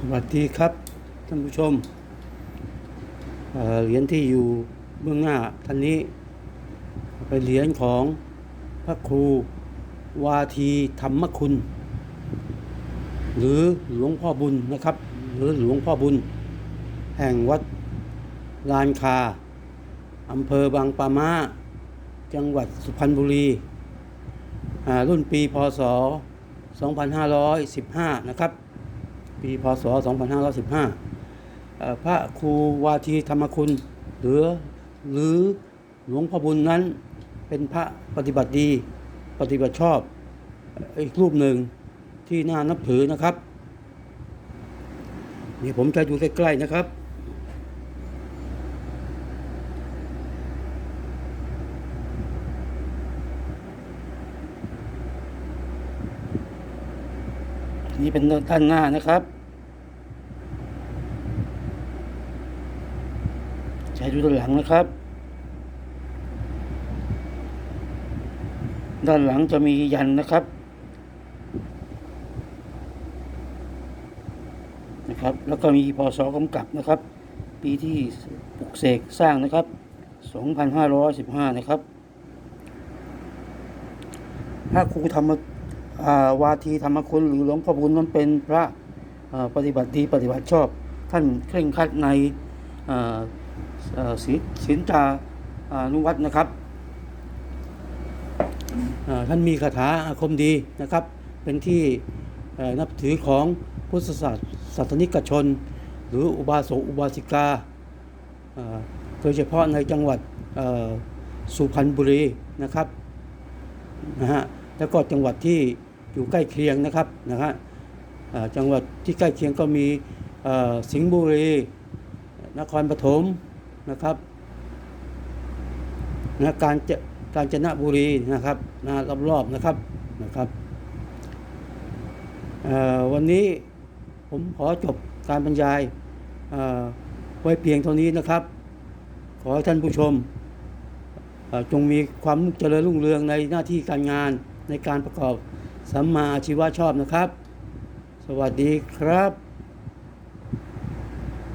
สวัสดีครับท่านผู้ชมเเหรียญที่อยู่เบื้องหน้าท่านนี้เป็นเหรียญของพระครูวาทีธรรมคุณ หรือหลวงพ่อบุญนะครับ หรือหลวงพ่อบุญ แห่งวัดลานคาอำเภอบางปามาจังหวัดสุพรรณบุรีรุ่นปีพศ 2515 นะครับ ปีพศ 2515 พระครูวาทีธรรมคุณ หรือหรือหลวงพ่อบุญนั้น เป็นพระปฏิบัติดี ปฏิบัติชอบ อีกรูปหนึ่งที่น่านับถือนะครับ นี่ผมจะดูใกล้ๆนะครับ นี่เป็นด้านหน้านะครับ ใช้ดูด้านหลังนะครับ ด้านหลังจะมียันนะครับ นะครับ แล้วก็มีพศกำกับนะครับ ปีที่ปลุกเสกสร้างนะครับ 2515 นะครับพระครูธรรมา วาทีธรรมคุณหรือหลวงพ่อบุญนั้นเป็นพระปฏิบัติดีปฏิบัติชอบ ท่านเคร่งครัดในศีลจาอ่านุวัตนะครับท่านมีคาถาอาคมดีนะครับ เป็นที่นับถือของพุทธศาสศาสนิกชน หรืออุบาสกอุบาสิกาโดยเฉพาะในจังหวัดสุพรรณบุรีนะครับนะฮะแล้วก็จังหวัดที่ อยู่ใกล้เคียงนะครับนะฮะจังหวัดที่ใกล้เคียงก็มีสิงห์บุรี นครปฐมนะครับนะการจะกาญจนบุรีนะครับนะรอบๆนะครับนะครับวันนี้ผมขอจบการบรรยายไว้เพียงเท่านี้นะครับ ขอให้ท่านผู้ชมจงมีความเจริญรุ่งเรืองในหน้าที่การงานในการประกอบ สัมมาอาชีวะชอบนะครับ สวัสดีครับ